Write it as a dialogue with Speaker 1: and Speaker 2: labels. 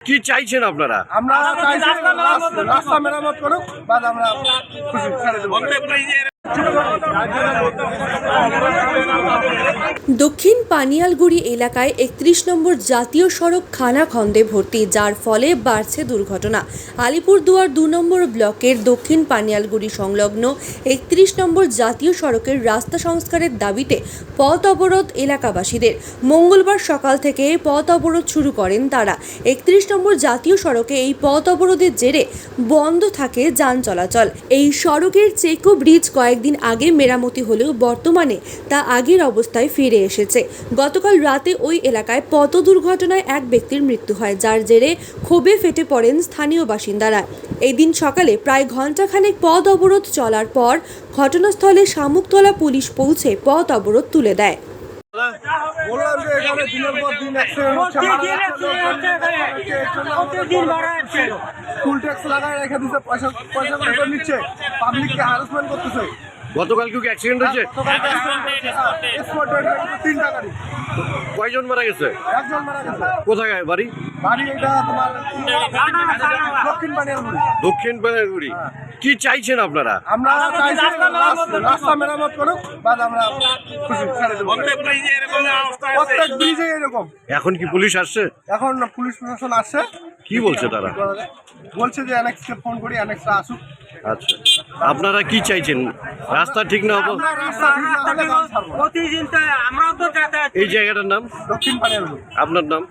Speaker 1: কি চাইছেন আপনারা?
Speaker 2: আমরা রাস্তা মেরামত করুক বাদ আমরা খুশি ছেড়ে দেবো।
Speaker 3: দক্ষিণ পানিয়ালগুড়ি এলাকায় একত্রিশ নম্বর জাতীয় সড়ক খানাখন্দে ভর্তি, যার ফলে বাড়ছে দুর্ঘটনা। আলিপুরদুয়ার দু নম্বর ব্লকের দক্ষিণ পানিয়ালগুড়ি সংলগ্ন একত্রিশ নম্বর জাতীয় সড়কের রাস্তা সংস্কারের দাবিতে পথ অবরোধ এলাকাবাসীদের। মঙ্গলবার সকাল থেকে পথ অবরোধ শুরু করেন তারা। একত্রিশ নম্বর জাতীয় সড়কে এই পথ অবরোধের জেরে বন্ধ থাকে যান চলাচল। এই সড়কের চেকো ব্রিজ কয়েকদিন আগে মেরামতি হলেও বর্তমানে তা আগের অবস্থায় ফিরে এসেছে। গতকাল রাতে ওই এলাকায় পথ দুর্ঘটনায় এক ব্যক্তির মৃত্যু হয় যার জেরে ক্ষোভে ফেটে পড়েন স্থানীয় বাসিন্দারা। এই দিন সকালে প্রায় ঘণ্টাখানেক পথ অবরোধ চলার পর ঘটনাস্থলে শামুকতলা পুলিশ পৌঁছে পথ অবরোধ তুলে দেয়।
Speaker 2: বললাম যে এখানে দিনের পর দিন ফুল ট্যাক্স লাগায় রেখে দিচ্ছে পয়সা পয়সা করে করে নিচ্ছে পাবলিককে হ্যারাসমেন্ট করতেছে।
Speaker 1: গতকাল কি অ্যাক্সিডেন্ট হয়েছে?
Speaker 2: এক্সপোর্ট তিনটা গাড়ি
Speaker 1: কয়জন মারা গেছে?
Speaker 2: একজন মারা গেছে
Speaker 1: কোথায় বাড়ি
Speaker 2: বাড়ি? এটা তোমার দক্ষিণ পানিয়ালগুড়ি
Speaker 1: দক্ষিণ বেনাগুড়ি কি চাইছেন আপনারা?
Speaker 2: আমরা চাইছি রাস্তা মেরামত করুক বাদ আমরা খুশি ছেড়ে দেবো প্রত্যেক ব্রিজে এরকম
Speaker 1: এখন কি পুলিশ আসছে?
Speaker 2: এখন পুলিশ প্রশাসন আসছে।
Speaker 1: কি বলছে তারা?
Speaker 2: বলছে যে অ্যানেক্সকে ফোন করি অ্যানেক্সরা আসুক।
Speaker 1: আচ্ছা। আপনারা কি চাইছেন? রাস্তা ঠিক না হব।
Speaker 4: প্রতিদিন তো আমরাও তো যাতায়াত
Speaker 1: এই জায়গাটার নাম?
Speaker 2: দক্ষিণ
Speaker 1: আপনার নাম?